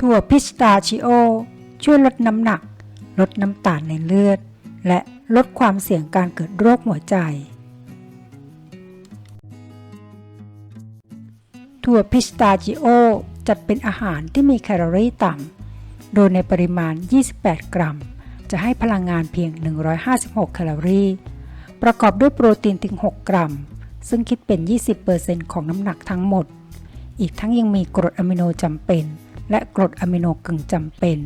ถั่วพิสตาชิโอ ช่วยลดน้ำหนัก ลดน้ำตาลในเลือด และลดความเสี่ยงการเกิดโรคหัวใจ ถั่วพิสตาชิโอจัดเป็นอาหารที่มีแคลอรี่ต่ำ โดยในปริมาณ 28 กรัม จะให้พลังงานเพียง 156 แคลอรี่ ประกอบด้วยโปรตีนถึง 6 กรัม ซึ่งคิดเป็น 20%ของน้ำหนักทั้งหมด อีกทั้งยังมีกรดอะมิโนจำเป็น และกรดอะมิโนกึ่งจำเป็น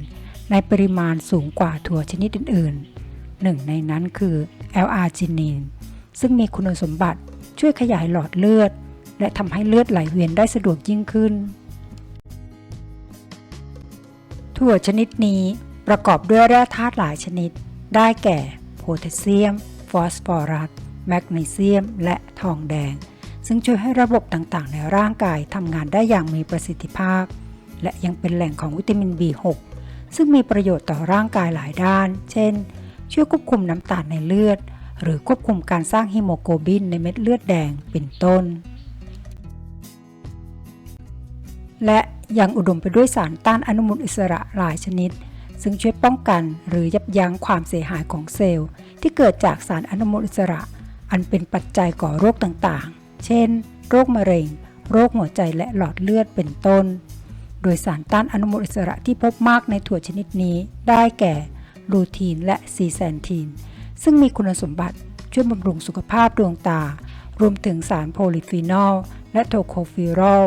ในปริมาณสูงกว่าถั่วชนิดอื่นๆ หนึ่งในนั้นคือ L-arginine ซึ่งมีคุณสมบัติช่วยขยายหลอดเลือด และทำให้เลือดไหลเวียนได้สะดวกยิ่งขึ้น ถั่วชนิดนี้ประกอบด้วยแร่ธาตุหลายชนิด ได้แก่โพแทสเซียม ฟอสฟอรัส แมกนีเซียม และทองแดง ซึ่งช่วยให้ระบบต่างๆ ในร่างกายทำงานได้อย่างมีประสิทธิภาพ และยังเป็นแหล่งของวิตามิน B6 ซึ่งมีประโยชน์ต่อร่างกายหลายด้าน เช่น ช่วยควบคุมน้ำตาลในเลือด หรือควบคุมการสร้างฮีโมโกลบินในเม็ดเลือดแดงเป็นต้น และยังอุดมไปด้วยสารต้านอนุมูลอิสระหลายชนิด ซึ่งช่วยป้องกันหรือยับยั้งความเสียหายของเซลล์ ที่เกิดจากสารอนุมูลอิสระ อันเป็นปัจจัยก่อโรคต่างๆ เช่น โรคมะเร็ง โรคหัวใจและหลอดเลือดเป็นต้น โดยสารต้านอนุมูลอิสระที่พบมากในถั่วชนิดนี้ ได้แก่ลูทีนและซีแซนทีน ซึ่งมีคุณสมบัติช่วยบำรุงสุขภาพดวงตา รวมถึงสารโพลิฟีนอล และโทโคฟีรอล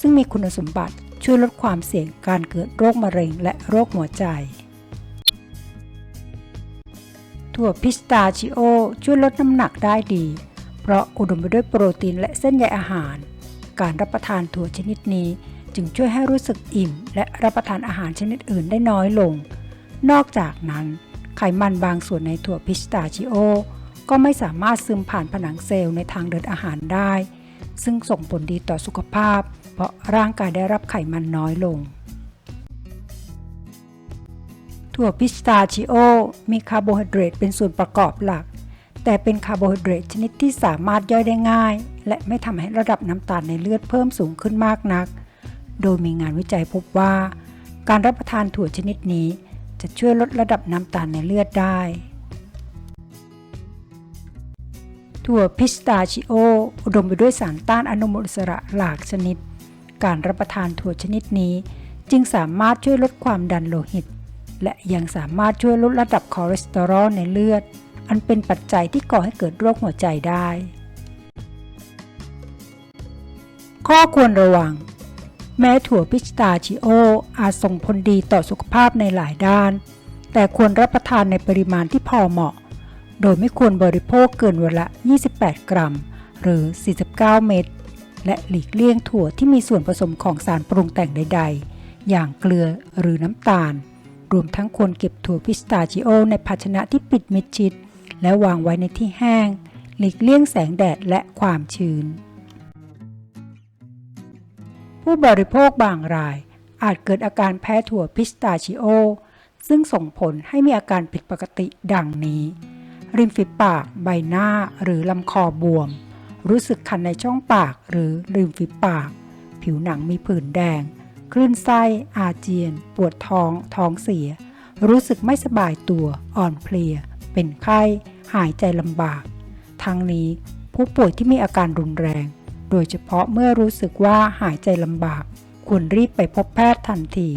ซึ่งมีคุณสมบัติช่วยลดความเสี่ยงการเกิดโรคมะเร็งและโรคหัวใจ ถั่วพิสตาชิโอช่วยลดน้ำหนักได้ดี เพราะอุดมไปด้วยโปรตีนและเส้นใยอาหาร การรับประทานถั่วชนิดนี้ จึงช่วยให้รู้สึกอิ่ม และรับประทานอาหารชนิดอื่นได้น้อยลง นอกจากนั้น ไขมันบางส่วนในถั่วพิสตาชิโอ ก็ไม่สามารถซึมผ่านผนังเซลล์ในทางเดินอาหารได้ ซึ่งส่งผลดีต่อสุขภาพ เพราะร่างกายได้รับไขมันน้อยลง ถั่วพิสตาชิโอ มีคาร์โบไฮเดรตเป็นส่วนประกอบหลัก แต่เป็นคาร์โบไฮเดรตชนิดที่สามารถย่อยได้ง่าย และไม่ทำให้ระดับน้ำตาลในเลือดเพิ่มสูงขึ้นมากนัก โดยมีงานวิจัยพบว่า การรับประทานถั่วชนิดนี้ จะช่วยลดระดับน้ำตาลในเลือดได้ ถั่วพิสตาชิโอ อุดมไปด้วยสารต้านอนุมูลอิสระหลากชนิด การรับประทานถั่วชนิดนี้ จึงสามารถช่วยลดความดันโลหิต และยังสามารถช่วยลดระดับคอเลสเตอรอลในเลือด อันเป็นปัจจัยที่ก่อให้เกิดโรคหัวใจได้ข้อควรระวัง แม้ถั่วพิสตาชิโออาจส่งผลดีต่อสุขภาพในหลายด้าน แต่ควรรับประทานในปริมาณที่พอเหมาะ โดยไม่ควรบริโภคเกินวันละ 28 กรัม หรือ 49 เม็ด และหลีกเลี่ยงถั่วที่มีส่วนผสมของสารปรุงแต่งใด ๆ อย่างเกลือหรือน้ำตาล รวมทั้งควรเก็บถั่วพิสตาชิโอในภาชนะที่ปิดมิดชิด และวางไว้ในที่แห้ง หลีกเลี่ยงแสงแดดและความชื้น ผู้บริโภคบางราย อาจเกิดอาการแพ้ถั่วพิสตาชิโอ ซึ่งส่งผลให้มีอาการผิดปกติดังนี้ ริมฝีปาก ใบหน้าหรือลำคอบวม รู้สึกคันในช่องปากหรือริมฝีปาก ผิวหนังมีผื่นแดง คลื่นไส้ อาเจียน ปวดท้อง ท้องเสีย รู้สึกไม่สบายตัว อ่อนเพลีย เป็นไข้ หายใจลำบาก ทั้งนี้ผู้ป่วยที่มีอาการรุนแรง โดยเฉพาะเมื่อรู้สึกว่าหายใจลำบากควรรีบไปพบแพทย์ทันที